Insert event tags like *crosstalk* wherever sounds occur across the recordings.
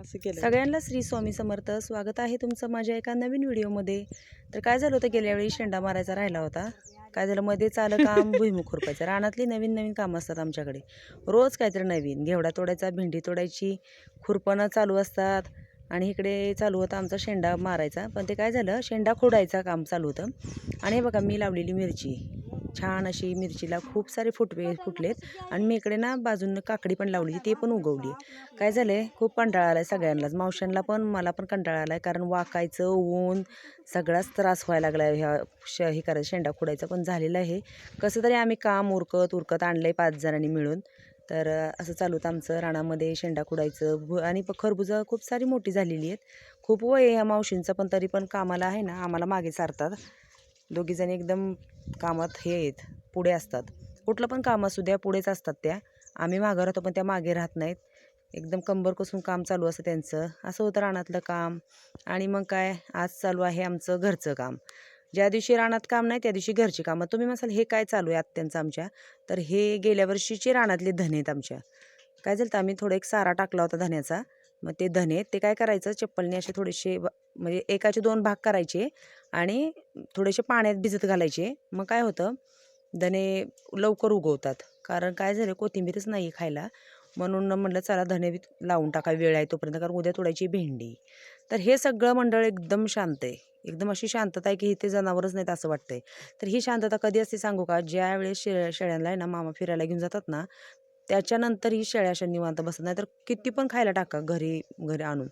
असं केलं सगळ्यांना श्री स्वामी समर्थ. स्वागत आहे तुमचं माझ्या एका नवीन व्हिडिओमध्ये. तर काय झालं होतं गेल्या वेळी शेंडा मारायचा राहिला होता. काय झालं मध्येच आलं काम *laughs* भुईमुख खुरपायचं. रानातली नवीन नवीन कामं असतात आमच्याकडे. रोज काहीतरी नवीन. घेवडा तोडायचा भेंडी तोडायची खुरपणं चालू असतात. आणि इकडे चालू होतं आमचा शेंडा मारायचा. पण ते काय झालं शेंडा खोडायचं काम चालू होतं. आणि हे बघा मी लावलेली मिरची. छान अशी मिरचीला खूप सारे फुटवे फुटलेत. आणि मी इकडे ना बाजूनं काकडी पण लावली ते पण उगवली काय झालं आहे खूप कंटाळा आला आहे सगळ्यांनाच. मावशांना पण मला पण कंटाळा आलाय कारण वाकायचं ऊन सगळाच त्रास व्हायला लागलाय ह्या श हे करायचं शेंडा खोडायचं पण झालेलं आहे. कसं तरी आम्ही काम उरकत उरकत आणलं आहे पाच जणांनी मिळून. तर असं चालू होतं आमचं. रानामध्ये शेंडा खुडायचं भु आणि खरबुजं खूप सारी मोठी झालेली आहेत. खूप वय ह्या मावशींचं पण तरी पण कामाला आहे ना आम्हाला मागे सारतात. दोघीजणी एकदम कामात हे आहेत पुढे असतात. कुठलं पण काम असू द्या पुढेच असतात त्या. आम्ही मागं राहतो पण त्या मागे राहत नाहीत. एकदम कंबर कसून काम चालू असतं त्यांचं. असं होतं रानातलं काम. आणि मग काय आज चालू आहे आमचं घरचं काम. ज्या दिवशी रानात काम नाही त्या दिवशी घरची कामं. तुम्ही म्हणाल हे काय चालू आहे आत्यांचं आमच्या? तर हे गेल्या वर्षीचे रानातले धने आहेत आमच्या. काय झालं तर आम्ही थोडं एक सारा टाकला होता धन्याचा. मग ते धने ते काय करायचं? चप्पलने असे थोडेसे ब- म्हणजे एकाचे दोन भाग करायचे आणि थोडेसे पाण्यात भिजत घालायचे. मग काय होतं? धने लवकर उगवतात. कारण काय झालं? कोथिंबीरच नाही आहे खायला. म्हणून म्हणलं चला धने बी लावून टाका वेळ आहे तोपर्यंत कारण उद्या तोडायची भेंडी. तर हे सगळं मंडळ एकदम शांत आहे. एकदम अशी शांतता आहे की इथे जनावरच नाहीत असं वाटतंय. तर ही शांतता कधी असते सांगू का? ज्या वेळेस शे शेळ्यांना आहे ना मामा फिरायला घेऊन जातात ना त्याच्यानंतरही शेळ्या अशा निवांत बसत नाही तर किती पण खायला टाका घरी घरी आणून.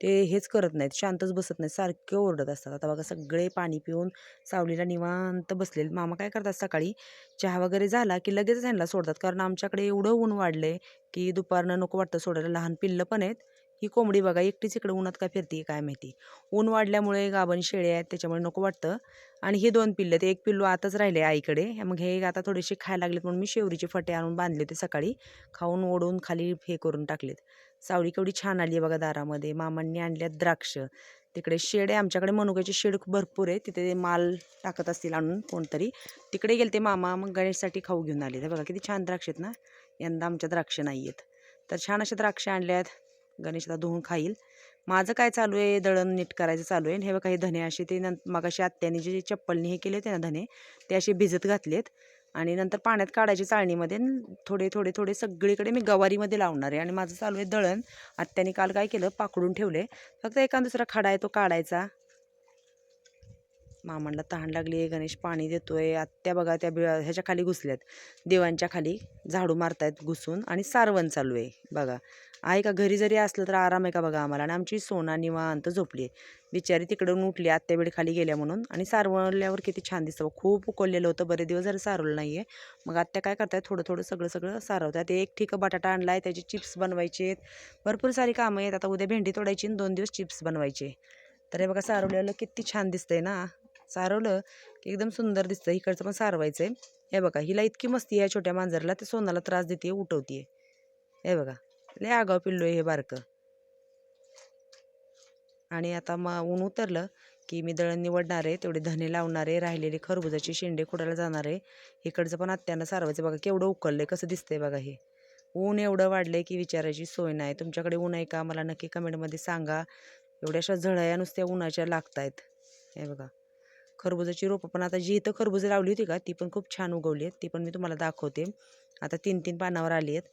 ते हेच करत नाहीत. शांतच बसत नाहीत. सारखे ओरडत असतात. आता बघा सगळे पाणी पिऊन सावलीला निवांत बसलेले मामा काय करतात सकाळी चहा वगैरे झाला की लगेच ह्यांना सोडतात. कारण आमच्याकडे एवढं ऊन वाढलं आहे की दुपारनं नको वाटतं सोडायला. लहान पिल्लं पण आहेत. ही कोंबडी बघा एकटीच इकडे उन्हात का फिरते काय माहिती. ऊन वाढल्यामुळे गाभण शेळे आहेत त्याच्यामुळे नको वाटतं. आणि हे दोन पिल्लं ते एक पिल्लू आताच राहिले आईकडे. मग हे आता थोडेसे खायला लागलेत म्हणून मी शेवरीचे फटे आणून बांधले होते सकाळी. खाऊन ओढून खाली हे करून टाकलेत. सावली केवढी छान आली आहे बघा दारामध्ये. मामांनी आणल्यात द्राक्ष. तिकडे शेड आहे आमच्याकडे मनुक्याचे शेड भरपूर आहे तिथे ते माल टाकत असतील आणून कोणतरी. तिकडे गेले ते मामा मग गणेशसाठी खाऊ घेऊन आले ते बघा किती छान द्राक्ष आहेत ना? यंदा आमच्या द्राक्ष नाही आहेत तर छान असे द्राक्ष आणल्यात. गणेश धुवून खाईल. माझं काय चालू आहे? दळण नीट करायचं चालू आहे. आणि हे बघा हे धने असे ते नंतर मग अशी आत्याने जे चप्पलने हे केले होते ना धने ते असे भिजत घातलेत. आणि नंतर पाण्यात काढायचे चाळणीमध्ये थोडे थोडे थोडे सगळीकडे मी गवारीमध्ये लावणार आहे. आणि माझं चालू आहे दळण. आत्याने काल काय केलं? पाकडून ठेवले. फक्त एका दुसरा खडा आहे तो काढायचा. मामांना तहान लागली आहे गणेश पाणी देतोय. आत्या बघा त्या बि ह्याच्या खाली घुसल्यात. देवांच्या खाली झाडू मारतायत घुसून आणि सारवण चालू आहे. बघा आहे का? घरी जरी असलं तर आराम आहे का बघा आम्हाला? आणि आमची सोना निवांत झोपली आहे. बिचारी तिकडून उठली आत्यावेळी खाली गेल्या म्हणून आणि सारवल्यावर किती छान दिसतं खूप उकळलेलं होतं बरे दिवस जरी सारवलं नाही आहे मग आत्या काय करतायत? थोडं थोडं सगळं सगळं सारवतात एक ठीक बटाटा आणला आहे त्याचे चिप्स बनवायचे आहेत. भरपूर सारी कामं आहेत. आता उद्या भेंडी तोडायची आणि दोन दिवस चिप्स बनवायचे. तर हे बघा सारवलेलं किती छान दिसतंय ना? सारवलं की एकदम सुंदर दिसतं. इकडचं पण सारवायचं आहे हे बघा हिला इतकी मस्ती आहे छोट्या मांजरला ते सोनाला त्रास देते उठवते हे बघा लय आगाव पिल्लो आहे हे बारकं. आणि आता मग ऊन उतरलं की मी दळण निवडणार आहे तेवढे धने लावणार आहे राहिलेले खरबुजाचे शेंडे खोडायला जाणार आहे. इकडचं पण आत्यानं सारवायचं बघा केवढं उकललं आहे कसं दिसतंय बघा हे. ऊन एवढं वाढलंय की विचारायची सोय नाही. तुमच्याकडे ऊन आहे का? मला नक्की कमेंटमध्ये सांगा. एवढ्याशा झळया नुसत्या उन्हाच्या लागत आहेत हे बघा. खरबुजाची रोपं. पण आता जी इथं खरबुजं लावली होती का ती पण खूप छान उगवली आहेत. ती पण मी तुम्हाला दाखवते. आता तीन तीन पानावर आली आहेत.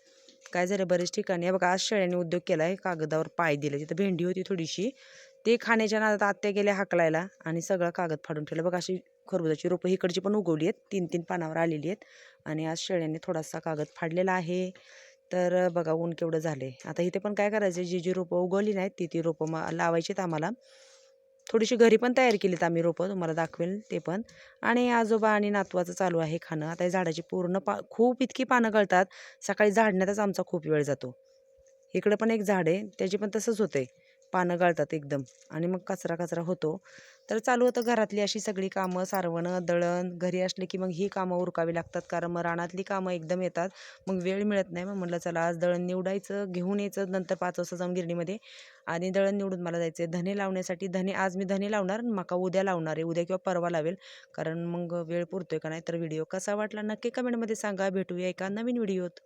काय झालं बरेच ठिकाणी बघा आज शेळ्याने उद्योग केला आहे कागदावर पाय दिले. तिथं भेंडी होती थोडीशी. ते खाण्याच्या नादात आत्या गेल्या हाकलायला आणि सगळं कागद फाडून ठेवलं. बघा अशी खरबुजाची रोपं इकडची पण उगवली आहेत. तीन तीन पानावर आलेली आहेत. आणि आज शेळ्यांनी थोडासा कागद फाडलेला आहे. तर बघा ऊन केवढं झाले आता इथे पण काय करायचं जी जी रोपं उगवली नाहीत ती ती रोपं मा लावायची आहेत आम्हाला. थोडीशी घरी पण तयार केलीत आम्ही रोपं तुम्हाला दाखवेल ते पण. आणि आजोबा आणि नातवाचं चालू आहे खाणं. आता या झाडाची पूर्ण पा खूप इतकी पानं गळतात सकाळी झाडण्यातच आमचा खूप वेळ जातो. इकडं पण एक झाड आहे त्याची पण तसंच होतंय. पानं गळतात एकदम. आणि मग कचरा कचरा होतो. तर चालू होतं घरातली अशी सगळी कामं सारवणं दळण घरी असले की मग ही कामं उरकावी लागतात. कारण मग रानातली कामं एकदम येतात. मग वेळ मिळत नाही. मग म्हटलं चला आज दळण निवडायचं घेऊन यायचं नंतर पाच वाजता जाऊन गिरणीमध्ये आणि दळण निवडून मला जायचं आहे धने लावण्यासाठी धने आज मी धने लावणार मका उद्या लावणार आहे. उद्या किंवा परवा लावेल. कारण मग वेळ पुरतोय का नाही? तर व्हिडिओ कसा वाटला नक्की कमेंटमध्ये सांगा. भेटूया एका नवीन व्हिडिओत.